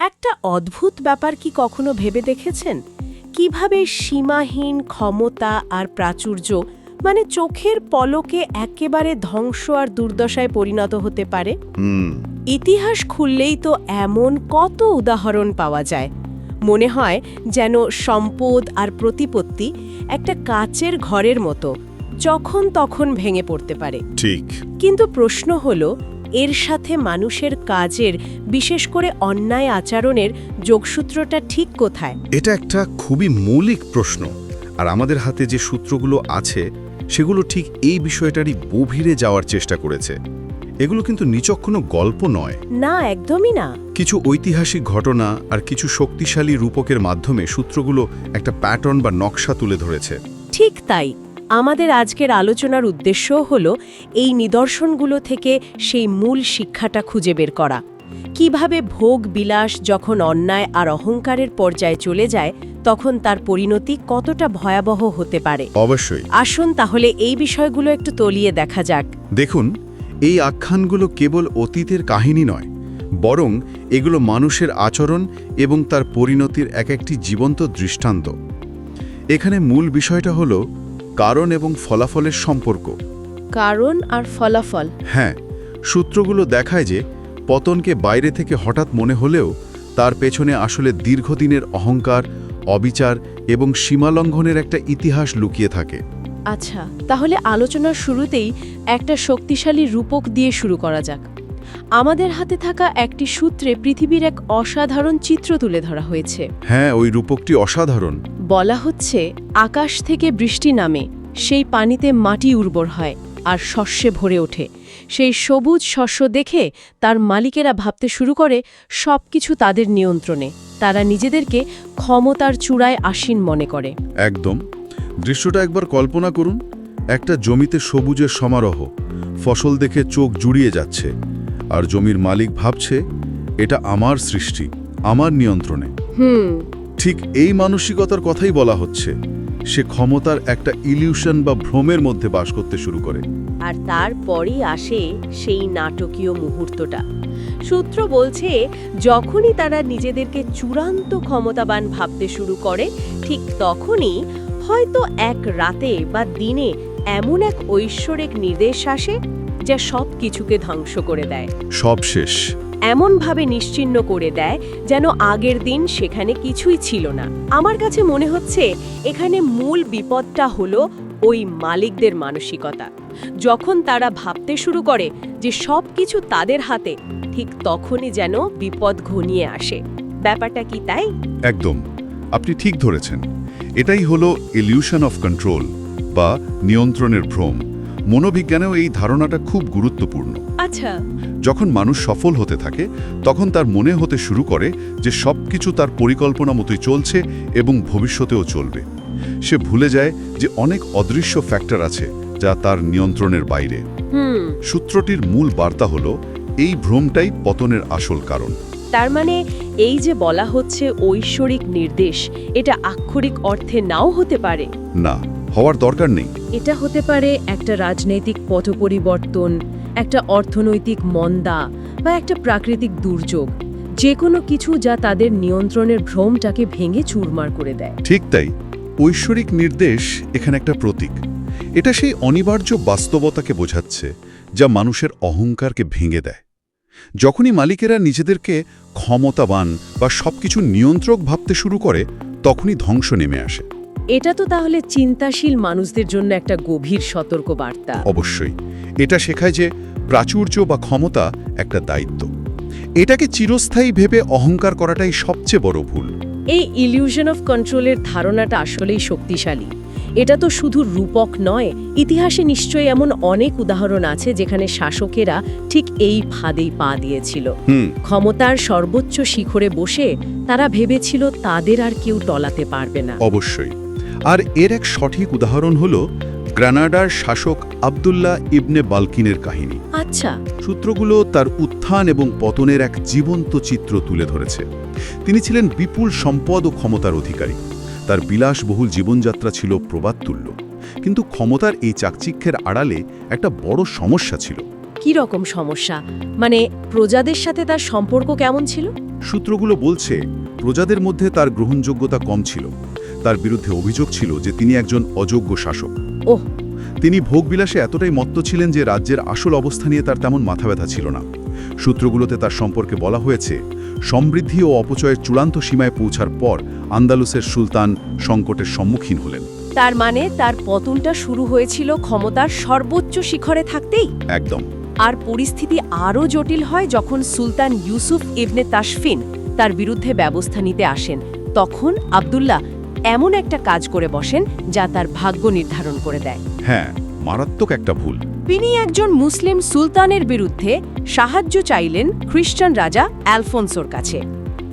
একটা অদ্ভুত ব্যাপার কি কখনো ভেবে দেখেছেন? কীভাবে সীমাহীন ক্ষমতা আর প্রাচুর্য মানে চোখের পলকে একেবারে ধ্বংস আর দুর্দশায় পরিণত হতে পারে? ইতিহাস খুললেই তো এমন কত উদাহরণ পাওয়া যায়। মনে হয় যেন সম্পদ আর প্রতিপত্তি একটা কাচের ঘরের মতো যখন তখন ভেঙে পড়তে পারে। ঠিক। কিন্তু প্রশ্ন হল এর সাথে মানুষের কাজের বিশেষ করে অন্যায় আচরণের যোগসূত্রটা ঠিক কোথায়? এটা একটা খুবই মৌলিক প্রশ্ন। আর আমাদের হাতে যে সূত্রগুলো আছে সেগুলো ঠিক এই বিষয়টারই গভীরে যাওয়ার চেষ্টা করেছে। এগুলো কিন্তু নিচক কোনো গল্প নয়। না একদমই না। কিছু ঐতিহাসিক ঘটনা আর কিছু শক্তিশালী রূপকের মাধ্যমে সূত্রগুলো একটা প্যাটার্ন বা নকশা তুলে ধরেছে। ঠিক তাই। আমাদের আজকের আলোচনার উদ্দেশ্য হল এই নিদর্শনগুলো থেকে সেই মূল শিক্ষাটা খুঁজে বের করা। কীভাবে ভোগ বিলাস যখন অন্যায় আর অহংকারের পর্যায়ে চলে যায় তখন তার পরিণতি কতটা ভয়াবহ হতে পারে? অবশ্যই। আসুন তাহলে এই বিষয়গুলো একটু তলিয়ে দেখা যাক। দেখুন এই আখ্যানগুলো কেবল অতীতের কাহিনী নয় বরং এগুলো মানুষের আচরণ এবং তার পরিণতির এক একটি জীবন্ত দৃষ্টান্ত। এখানে মূল বিষয়টা হলো কারণ এবং ফলাফলের সম্পর্ক। কারণ আর ফলাফল। হ্যাঁ সূত্রগুলো দেখায় যে পতনকে বাইরে থেকে হঠাৎ মনে হলেও তার পেছনে আসলে দীর্ঘদিনের অহংকার অবিচার এবং সীমালঙ্ঘনের একটা ইতিহাস লুকিয়ে থাকে। আচ্ছা তাহলে আলোচনার শুরুতেই একটা শক্তিশালী রূপক দিয়ে শুরু করা যাক। আমাদের হাতে থাকা একটি সূত্রে পৃথিবীর এক অসাধারণ চিত্র তুলে ধরা হয়েছে। হ্যাঁ ওই রূপকটি অসাধারণ। বলা হচ্ছে আকাশ থেকে বৃষ্টি নামে সেই পানিতে মাটি উর্বর হয় আর শস্যে ভরে ওঠে। সেই সবুজ শস্য দেখে তার মালিকেরা ভাবতে শুরু করে সবকিছু তাদের নিয়ন্ত্রণে। তারা নিজেদেরকে ক্ষমতার চূড়ায় আসীন মনে করে। একদম। দৃশ্যটা একবার কল্পনা করুন। একটা জমিতে সবুজের সমারোহ। ফসল দেখে চোখ জুড়িয়ে যাচ্ছে। আর জমির মালিক ভাবছে এটা আমার সৃষ্টি আমার নিয়ন্ত্রণে। হুম। ঠিক এই মানসিকতার কথাই বলা হচ্ছে। সে ক্ষমতার একটা ইলিউশন বা ভ্রমের মধ্যে বাস করতে শুরু করে। আর তারপরই আসে সেই নাটকীয় মুহূর্তটা। সূত্র বলছে যখনই তারা নিজেদেরকে চূড়ান্ত ক্ষমতাবান ভাবতে শুরু করে ঠিক তখনই হয়তো এক রাতে বা দিনে এমন এক ঐশ্বরিক নির্দেশ আসে যা সব কিছুকে ধ্বংস করে দেয়। সব শেষ। এমনভাবে নিশ্চিহ্ন করে দেয় যেন আগের দিন সেখানে কিছুই ছিল না। আমার কাছে মনে হচ্ছে এখানে মূল বিপদটা হলো ওই মালিকদের মানসিকতা। যখন তারা ভাবতে শুরু করে যে সব কিছু তাদের হাতে ঠিক তখনই যেন বিপদ ঘনিয়ে আসে। ব্যাপারটা কি তাই? একদম। আপনি ঠিক ধরেছেন। এটাই হলো ইলিউশন অফ কন্ট্রোল বা নিয়ন্ত্রণের ভ্রম। মনোবিজ্ঞানেও এই ধারণাটা খুব গুরুত্বপূর্ণ। আচ্ছা। যখন মানুষ সফল হতে থাকে তখন তার মনে হতে শুরু করে যে সব কিছু তার পরিকল্পনা মতোই চলছে এবং ভবিষ্যতেও চলবে। সে ভুলে যায় যে অনেক অদৃশ্য ফ্যাক্টর আছে যা তার নিয়ন্ত্রণের বাইরে। হুম। সূত্রটির মূল বার্তা হলো এই ভ্রমটাই পতনের আসল কারণ। তার মানে এই যে বলা হচ্ছে ঐশ্বরিক নির্দেশ এটা আক্ষরিক অর্থে নাও হতে পারে? না। হওয়ার দরকার নেই। এটা হতে পারে একটা রাজনৈতিক পথ পরিবর্তন একটা অর্থনৈতিক মন্দা বা একটা প্রাকৃতিক দুর্যোগ যে কোনো কিছু যা তাদের নিয়ন্ত্রণের ভ্রমটাকে ভেঙে চুরমার করে দেয়। ঠিক তাই ঐশ্বরিক নির্দেশ এখানে একটা প্রতীক। এটা সেই অনিবার্য বাস্তবতাকে বোঝাচ্ছে যা মানুষের অহংকারকে ভেঙে দেয়। যখনই মালিকেরা নিজেদেরকে ক্ষমতাবান বা সবকিছু নিয়ন্ত্রক ভাবতে শুরু করে তখনই ধ্বংস নেমে আসে। এটা তো তাহলে চিন্তাশীল মানুষদের জন্য একটা গভীর সতর্ক বার্তা অবশ্যই। এটা শেখায় যে প্রাচুর্য বা ক্ষমতা একটা দায়িত্ব। এটাকে চিরস্থায়ী ভেবে অহংকার করাটাই সবচেয়ে বড় ভুল। এই ইলিউশন অফ কন্ট্রোলের ধারণাটা আসলেই শক্তিশালী। এটা তো শুধু রূপক নয় ইতিহাসে নিশ্চয়ই এমন অনেক উদাহরণ আছে যেখানে শাসকেরা ঠিক এই ফাঁদেই পা দিয়েছিল। ক্ষমতার সর্বোচ্চ শিখরে বসে তারা ভেবেছিল তাদের আর কেউ টলাতে পারবে না। অবশ্যই। আর এর এক সঠিক উদাহরণ হল গ্রানাডার শাসক আবদুল্লাহ ইবনে বালকিনের কাহিনী। আচ্ছা। সূত্রগুলো তার উত্থান এবং পতনের এক জীবন্ত চিত্র তুলে ধরেছে। তিনি ছিলেন বিপুল সম্পদ ও ক্ষমতার অধিকারী। তার বিলাসবহুল জীবনযাত্রা ছিল প্রবাদতুল্য। কিন্তু ক্ষমতার এই চাকচিক্যের আড়ালে একটা বড় সমস্যা ছিল। কি রকম সমস্যা? মানে প্রজাদের সাথে তার সম্পর্ক কেমন ছিল? সূত্রগুলো বলছে প্রজাদের মধ্যে তার গ্রহণযোগ্যতা কম ছিল। তার বিরুদ্ধে অভিযোগ ছিল যে তিনি একজন অযোগ্য শাসক। ওহ। তিনি ভোগবিলাসে এতটাই মত্ত ছিলেন যে রাজ্যের আসল অবস্থা নিয়ে তার তেমন মাথা ব্যথা ছিল না। সূত্রগুলোতে তার সম্পর্কে বলা হয়েছে সমৃদ্ধি ও অপচয়ের চূড়ান্ত সীমায় পৌঁছার পর আন্দালুসের সুলতান সংকটের সম্মুখীন হলেন। তার মানে তার পতনটা শুরু হয়েছিল ক্ষমতার সর্বোচ্চ শিখরে থাকতেই? একদম। আর পরিস্থিতি আরও জটিল হয় যখন সুলতান ইউসুফ ইবনে তাসফিন তার বিরুদ্ধে ব্যবস্থা নিতে আসেন। তখন আবদুল্লাহ এমন একটা কাজ করে বসেন যা তার ভাগ্য নির্ধারণ করে দেয়। হ্যাঁ মারাত্মক একটা ভুল। তিনি একজন মুসলিম সুলতানের বিরুদ্ধে সাহায্য চাইলেন খ্রিস্টান রাজা অ্যালফোন্সোর কাছে।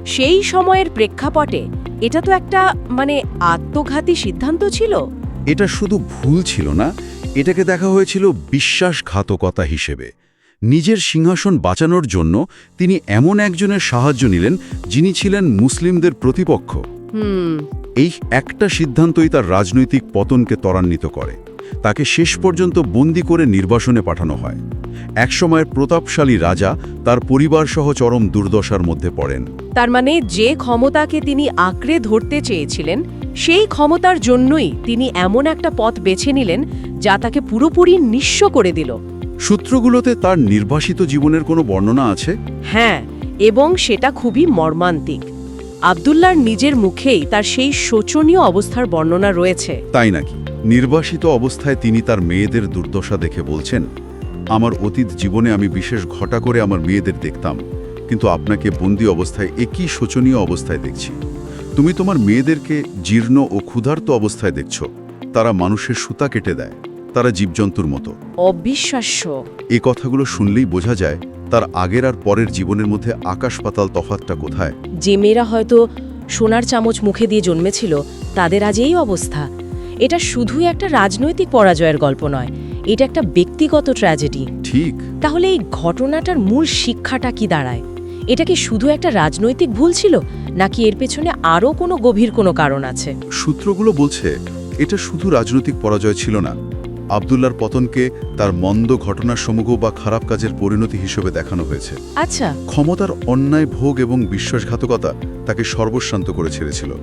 সেই সময়ের প্রেক্ষাপটে এটা তো একটা মানে আত্মঘাতী সিদ্ধান্ত ছিল? এটা শুধু ভুল ছিল না এটাকে দেখা হয়েছিল বিশ্বাসঘাতকতা হিসেবে। নিজের সিংহাসন বাঁচানোর জন্য তিনি এমন একজনের সাহায্য নিলেন যিনি ছিলেন মুসলিমদের প্রতিপক্ষ। হুম এই একটা সিদ্ধান্তই তার রাজনৈতিক পতনকে ত্বরান্বিত করে। তাকে শেষ পর্যন্ত বন্দি করে নির্বাসনে পাঠানো হয়। একসময়ের প্রতাপশালী রাজা তার পরিবারসহ চরম দুর্দশার মধ্যে পড়েন। তার মানে যে ক্ষমতাকে তিনি আঁকড়ে ধরতে চেয়েছিলেন সেই ক্ষমতার জন্যই তিনি এমন একটা পথ বেছে নিলেন যা তাকে পুরোপুরি নিঃস্ব করে দিল। সূত্রগুলোতে তার নির্বাসিত জীবনের কোনো বর্ণনা আছে? হ্যাঁ এবং সেটা খুবই মর্মান্তিক। আবদুল্লার নিজের মুখেই তার সেই শোচনীয় অবস্থার বর্ণনা রয়েছে। তাই নাকি? নির্বাসিত অবস্থায় তিনি তার মেয়েদের দুর্দশা দেখে বলছেন আমার অতীত জীবনে আমি বিশেষ ঘটা করে আমার মেয়েদের দেখতাম কিন্তু আপনাকে বন্দি অবস্থায় একই শোচনীয় অবস্থায় দেখছি। তুমি তোমার মেয়েদেরকে জীর্ণ ও ক্ষুধার্ত অবস্থায় দেখছ। তারা মানুষের সুতা কেটে দেয় তারা জীবজন্তুর মতো। অবিশ্বাস্য। এ কথাগুলো শুনলেই বোঝা যায় তার আগের আর পরের জীবনের মধ্যে আকাশ পাতাল তফাতটা কোথায়? যে মেয়েরা হয়তো সোনার চামচ মুখে দিয়ে জন্মেছিল তাদের আজ এই অবস্থা। এটা শুধুই একটা রাজনৈতিক পরাজয়ের গল্প নয় এটা একটা ব্যক্তিগত ট্র্যাজেডি। ঠিক। তাহলে এই ঘটনাটার মূল শিক্ষাটা কি দাঁড়ায়? এটা কি শুধু একটা রাজনৈতিক ভুল ছিল নাকি এর পেছনে আরও কোনো গভীর কোনো কারণ আছে? সূত্রগুলো বলছে এটা শুধু রাজনৈতিক পরাজয় ছিল না আবদুল্লার পতনকে তার মন্দ ঘটনার সমূহ বা খারাপ কাজের পরিণতি হিসেবে দেখানো হয়েছে। আচ্ছা। ক্ষমতার অন্যায় ভোগ এবং বিশ্বাসঘাতকতা তাকে সর্বশান্ত করে ছেড়েছিল।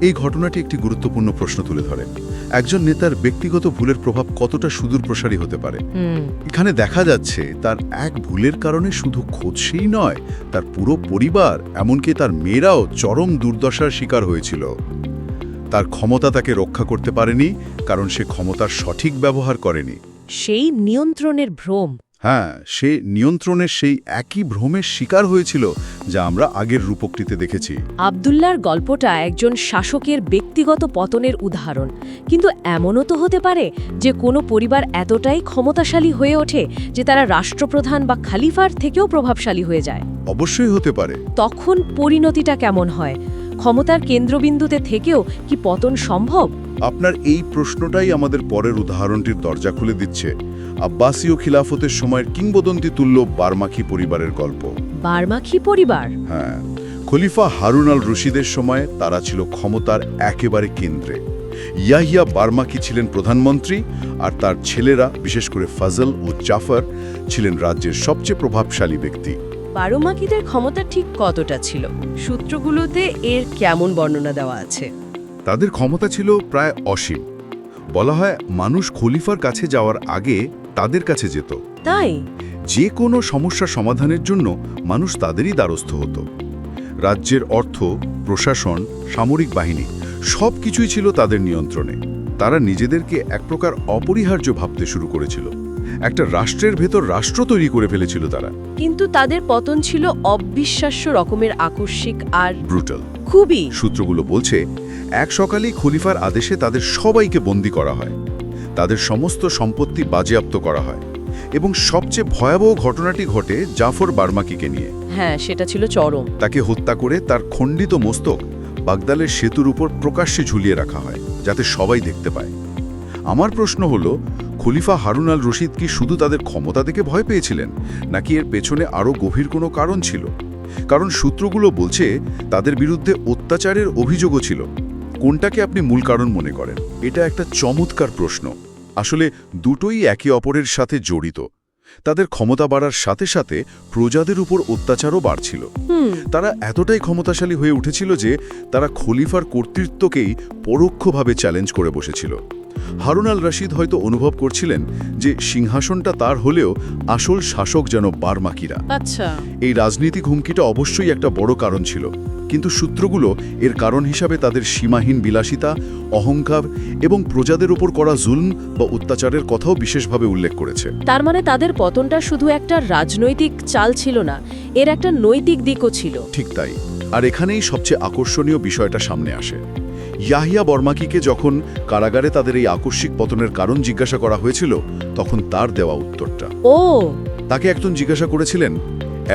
এই ঘটনাটি একটি গুরুত্বপূর্ণ প্রশ্ন তুলে ধরে। একজন নেতার ব্যক্তিগত ভুলের প্রভাব কতটা সুদূর প্রসারী হতে পারে? এখানে দেখা যাচ্ছে তার এক ভুলের কারণে শুধু খোঁজসেই নয় তার পুরো পরিবার এমনকি তার মেয়েরাও চরম দুর্দশার শিকার হয়েছিল। তার ক্ষমতা তাকে রক্ষা করতে পারেনি কারণ সে ক্ষমতার সঠিক ব্যবহার করেনি। সেই নিয়ন্ত্রণের ভ্রম। হ্যাঁ সে নিয়ন্ত্রণের সেই একই ভ্রমের শিকার হয়েছিল যা আমরা আগের রূপকটিতে দেখেছি। আবদুল্লার গল্পটা একজন শাসকের ব্যক্তিগত পতনের উদাহরণ। কিন্তু এমনও তো হতে পারে যে কোনো পরিবার এতটাই ক্ষমতাশালী হয়ে ওঠে যে তারা রাষ্ট্রপ্রধান বা খালিফার থেকেও প্রভাবশালী হয়ে যায়। অবশ্যই হতে পারে। তখন পরিণতিটা কেমন হয়? ক্ষমতার কেন্দ্রবিন্দুতে থেকেও কি পতন সম্ভব? আপনার এই প্রশ্নটাই আমাদের পরের উদাহরণটির দরজা খুলে দিচ্ছে। আব্বাসীয় খিলাফতের সময়ের কিংবদন্তি তুল্য বারমাখি পরিবারের গল্প। বার্মাখি পরিবার? হ্যাঁ। খলিফা হারুন আল রশিদের সময় তারা ছিল ক্ষমতার একেবারে কেন্দ্রে। ইয়াহিয়া বার্মাকি ছিলেন প্রধানমন্ত্রী আর তার ছেলেরা বিশেষ করে ফজল ও জাফর ছিলেন রাজ্যের সবচেয়ে প্রভাবশালী ব্যক্তি। বারোমাকিদের ক্ষমতা ঠিক কতটা ছিল? সূত্রগুলোতে এর কেমন বর্ণনা দেওয়া আছে? তাদের ক্ষমতা ছিল প্রায় অসীম। বলা হয় মানুষ খলিফার কাছে যাওয়ার আগে তাদের কাছে যেত। তাই? যে কোনো সমস্যা সমাধানের জন্য মানুষ তাদেরই দ্বারস্থ হতো। রাজ্যের অর্থ প্রশাসন সামরিক বাহিনী সব কিছুই ছিল তাদের নিয়ন্ত্রণে। তারা নিজেদেরকে এক প্রকার অপরিহার্য ভাবতে শুরু করেছিল। একটা রাষ্ট্রের ভেতর রাষ্ট্র তৈরি করে ফেলেছিল তারা। কিন্তু তাদের পতন ছিল অবিশ্বাস্য রকমের আকস্মিক আর ব্রুটাল খুবই। সূত্রগুলো বলছে এক সকালেই খলিফার আদেশে তাদের সবাইকে বন্দি করা হয়। তাদের সমস্ত সম্পত্তি বাজেয়াপ্ত করা হয় এবং সবচেয়ে ভয়াবহ ঘটনাটি ঘটে জাফর বার্মাকিকে নিয়ে। হ্যাঁ সেটা ছিল চরম। তাকে হত্যা করে তার খণ্ডিত মস্তক বাগদালের সেতুর উপর প্রকাশ্যে ঝুলিয়ে রাখা হয়। যাতে সবাই দেখতে পায়। আমার প্রশ্ন হল, খলিফা হারুন আল রশিদ কি শুধু তাদের ক্ষমতা দেখে ভয় পেয়েছিলেন, নাকি এর পেছনে আরও গভীর কোনো কারণ ছিল? কারণ সূত্রগুলো বলছে, তাদের বিরুদ্ধে অত্যাচারের অভিযোগও ছিল। কোনটাকে আপনি মূল কারণ মনে করেন? এটা একটা চমৎকার প্রশ্ন। আসলে দুটোই একে অপরের সাথে জড়িত। তাদের ক্ষমতা বাড়ার সাথে সাথে প্রজাদের উপর অত্যাচারও বাড়ছিল। তারা এতটাই ক্ষমতাশালী হয়ে উঠেছিল যে তারা খলিফার কর্তৃত্বকেই পরোক্ষভাবে চ্যালেঞ্জ করে বসেছিল। হারুন আল রশিদ হয়তো অনুভব করছিলেন যে সিংহাসনটা তার হলেও আসল শাসক যেন বারমাকিরা। আচ্ছা। এই রাজনীতিক হুমকিটা অবশ্যই একটা বড় কারণ ছিল। কিন্তু সূত্রগুলো এর কারণ হিসাবে তাদের সীমাহীন বিলাসিতা অহংকার এবং প্রজাদের উপর করা জুলম বা অত্যাচারের কথাও বিশেষভাবে উল্লেখ করেছে। তার মানে তাদের পতনটা শুধু একটা রাজনৈতিক চাল ছিল না এর একটা নৈতিক দিকও ছিল। ঠিক তাই। আর এখানেই সবচেয়ে আকর্ষণীয় বিষয়টা সামনে আসে। ইয়াহিয়া বর্মাকিকে যখন কারাগারে তাদের এই আকস্মিক পতনের কারণ জিজ্ঞাসা করা হয়েছিল তখন তার দেওয়া উত্তরটা। ও! তাকে একজন জিজ্ঞাসা করেছিলেন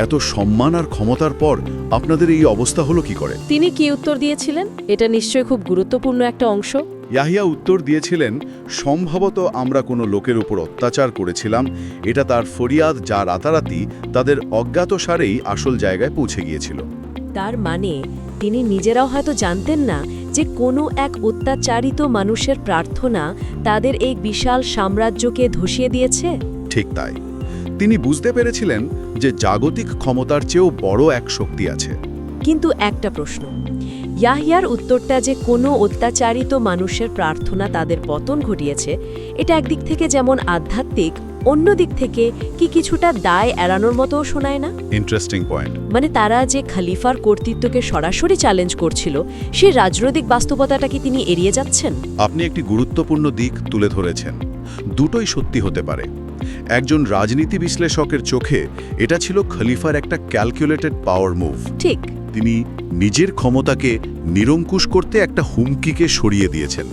এত সম্মান আর ক্ষমতার পর আপনাদের এই অবস্থা হলো কি করে? তিনি কি উত্তর দিয়েছিলেন? এটা নিশ্চয়ই খুব গুরুত্বপূর্ণ একটা অংশ। ইয়াহিয়া উত্তর দিয়েছিলেন সম্ভবত আমরা কোনো লোকের উপর অত্যাচার করেছিলাম এটা তার ফরিয়াদ যা রাতারাতি তাদের অজ্ঞাত সারেই আসল জায়গায় পৌঁছে গিয়েছিল। তার মানে তিনি নিজেরাও হয়তো জানতেন না যে কোনো এক অত্যাচারিত মানুষের প্রার্থনা তাদের এই বিশাল সাম্রাজ্যকে ধসিয়ে দিয়েছে? ঠিক তাই। তিনি বুঝতে পেরেছিলেন যে জাগতিক ক্ষমতার চেয়েও বড় এক শক্তি আছে। কিন্তু একটা প্রশ্ন ইয়াহিয়ার উত্তরটা যে কোনো অত্যাচারিত মানুষের প্রার্থনা তাদের পতন ঘটিয়েছে এটা একদিক থেকে যেমন আধ্যাত্মিক অন্য দিক থেকে কি কিছুটা দায় এড়ানোর মতোও শোনায় না? ইন্টারেস্টিং পয়েন্ট মানে তারা যে খালিফার কর্তৃত্বকে সরাসরি চ্যালেঞ্জ করছিল সেই রাজনৈতিক বাস্তবতাটা কি তিনি এড়িয়ে যাচ্ছেন? আপনি একটি গুরুত্বপূর্ণ দিক তুলে ধরেছেন। দুটোই সত্যি হতে পারে। একজন রাজনীতি বিশ্লেষকের চোখে এটা ছিল খলিফার একটা ক্যালকুলেটেড পাওয়ার মুভ ঠিক। তিনি নিজের ক্ষমতাকে নিরঙ্কুশ করতে একটা হুমকিকে সরিয়ে দিয়েছেন।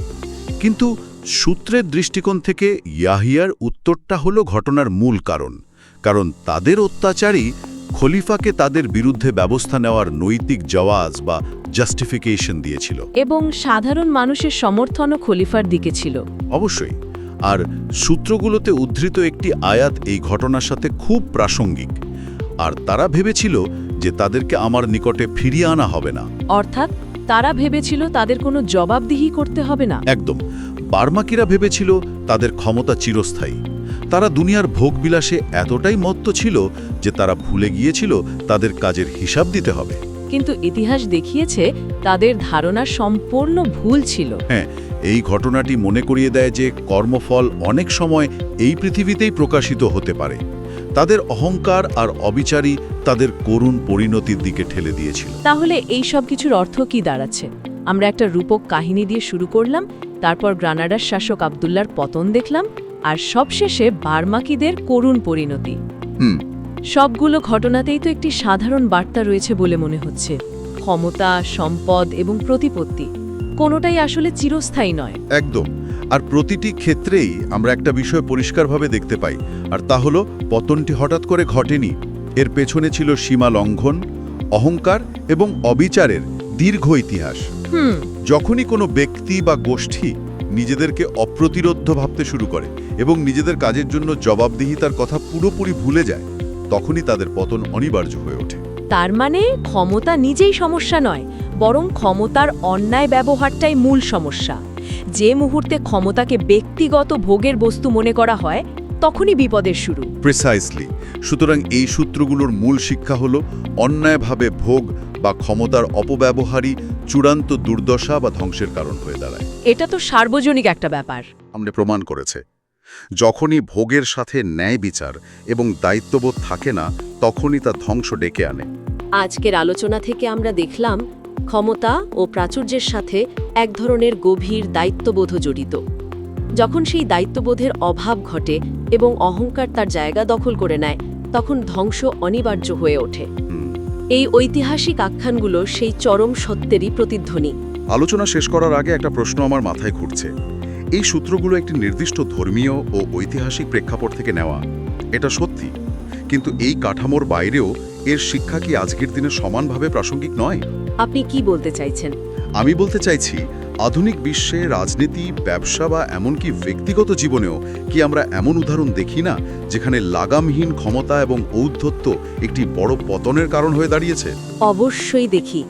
কিন্তু সূত্রের দৃষ্টিকোণ থেকে ইয়াহিয়ার উত্তরটা হলো ঘটনার মূল কারণ। কারণ তাদের অত্যাচারই খলিফাকে তাদের বিরুদ্ধে ব্যবস্থা নেওয়ার নৈতিক জওয়াজ বা জাস্টিফিকেশন দিয়েছিল। এবং সাধারণ মানুষের সমর্থনও খলিফার দিকে ছিল। অবশ্যই। আর সূত্রগুলোতে উদ্ধৃত একটি আয়াত এই ঘটনার সাথে খুব প্রাসঙ্গিক। আর তারা ভেবেছিল যে তাদেরকে আমার নিকটে ফিরিয়ে আনা হবে না। অর্থাৎ তারা ভেবেছিল তাদের কোনো জবাবদিহি করতে হবে না। একদম। বার্মাকিরা ভেবেছিল তাদের ক্ষমতা চিরস্থায়ী। তারা দুনিয়ার ভোগবিলাসে এতটাই মত্ত ছিল যে তারা ভুলে গিয়েছিল তাদের কাজের হিসাব দিতে হবে। কিন্তু ইতিহাস দেখিয়েছে তাদের ধারণা সম্পূর্ণ ভুল ছিল। হ্যাঁ এই ঘটনাটি মনে করিয়ে দেয় যে কর্মফল অনেক সময় এই পৃথিবীতেই প্রকাশিত হতে পারে। তাদের অহংকার আর অবিচারী তাদের করুণ পরিণতির দিকে ঠেলে দিয়েছিল। তাহলে এই সব কিছুর অর্থ কি দাঁড়াচ্ছে? আমরা একটা রূপক কাহিনী দিয়ে শুরু করলাম তারপর গ্রানাডার শাসক আবদুল্লার পতন দেখলাম আর সবশেষে বার্মাকিদের করুণ পরিণতি। হুম সবগুলো ঘটনাতেই তো একটি সাধারণ বার্তা রয়েছে বলে মনে হচ্ছে। ক্ষমতা সম্পদ এবং প্রতিপত্তি কোনোটাই আসলে চিরস্থায়ী নয়। একদম। আর প্রতিটি ক্ষেত্রেই আমরা একটা বিষয় পরিষ্কারভাবে দেখতে পাই আর তা হলো পতনটি হঠাৎ করে ঘটেনি। এর পেছনে ছিল সীমা লঙ্ঘন অহংকার এবং অবিচারের দীর্ঘ ইতিহাস। যখনই কোনো ব্যক্তি বা গোষ্ঠী নিজেদেরকে অপ্রতিরোধ্য ভাবতে শুরু করে এবং নিজেদের কাজের জন্য জবাবদিহিতার কথা পুরোপুরি ভুলে যায় তখনই তাদের পতন অনিবার্য হয়ে ওঠে। তার মানে ক্ষমতা নিজেই সমস্যা নয় বরং ক্ষমতার অন্যায় ব্যবহারটাই মূল সমস্যা। যে মুহূর্তে ক্ষমতাকে ব্যক্তিগত ভোগের বস্তু মনে করা হয় তখনই বিপদের শুরু। প্রিসাইসলি সুতরাং এই সূত্রগুলোর মূল শিক্ষা হল অন্যায়ভাবে ভোগ বা ক্ষমতার অপব্যবহারই চূড়ান্ত দুর্দশা বা ধ্বংসের কারণ হয়ে দাঁড়ায়। এটা তো সার্বজনিক একটা ব্যাপার। আমরা প্রমাণ করেছে। যখনই ভোগের সাথে ন্যায় বিচার এবং দায়িত্ববোধ থাকে না তখনই তা ধ্বংস ডেকে আনে। আজকের আলোচনা থেকে আমরা দেখলাম ক্ষমতা ও প্রাচুর্যের সাথে এক ধরনের গভীর দায়িত্ববোধ জড়িত। যখন সেই দায়িত্ববোধের অভাব ঘটে এবং অহংকার তার জায়গা দখল করে নেয় তখন ধ্বংস অনিবার্য হয়ে ওঠে। এই ঐতিহাসিক আখ্যানগুলো সেই চরম সত্যেরই প্রতিধ্বনি। আলোচনা শেষ করার আগে একটা প্রশ্ন আমার মাথায় ঘুরছে। এই সূত্রগুলো একটি নির্দিষ্ট ধর্মীয় ও ঐতিহাসিক প্রেক্ষাপট থেকে নেওয়া। এটা সত্যি। কিন্তু এই কাঠামোর বাইরেও এর শিক্ষা কি আজকের দিনে সমানভাবে প্রাসঙ্গিক নয়? আপনি কি বলতে চাইছেন? আমি বলতে চাইছি আধুনিক বিশ্বে রাজনীতি ব্যবসা বা এমনকি ব্যক্তিগত জীবনেও কি আমরা এমন উদাহরণ দেখি না যেখানে লাগামহীন ক্ষমতা এবং ঔদ্ধত্য একটি বড় পতনের কারণ হয়ে দাঁড়িয়েছে? অবশ্যই দেখি।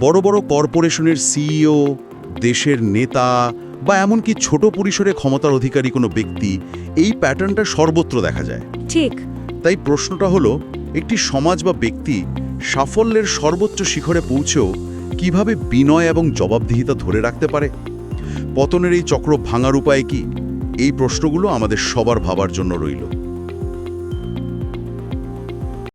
বড় বড় কর্পোরেশনের সিইও দেশের নেতা বা এমনকি ছোট পরিসরে ক্ষমতার অধিকারী কোনো ব্যক্তি এই প্যাটার্নটা সর্বত্র দেখা যায়। ঠিক। তাই প্রশ্নটা হলো একটি সমাজ বা ব্যক্তি সাফল্যের সর্বোচ্চ শিখরে পৌঁছেও কীভাবে বিনয় এবং জবাবদিহিতা ধরে রাখতে পারে? পতনের এই চক্র ভাঙার উপায় কি? এই প্রশ্নগুলো আমাদের সবার ভাবার জন্য রইল।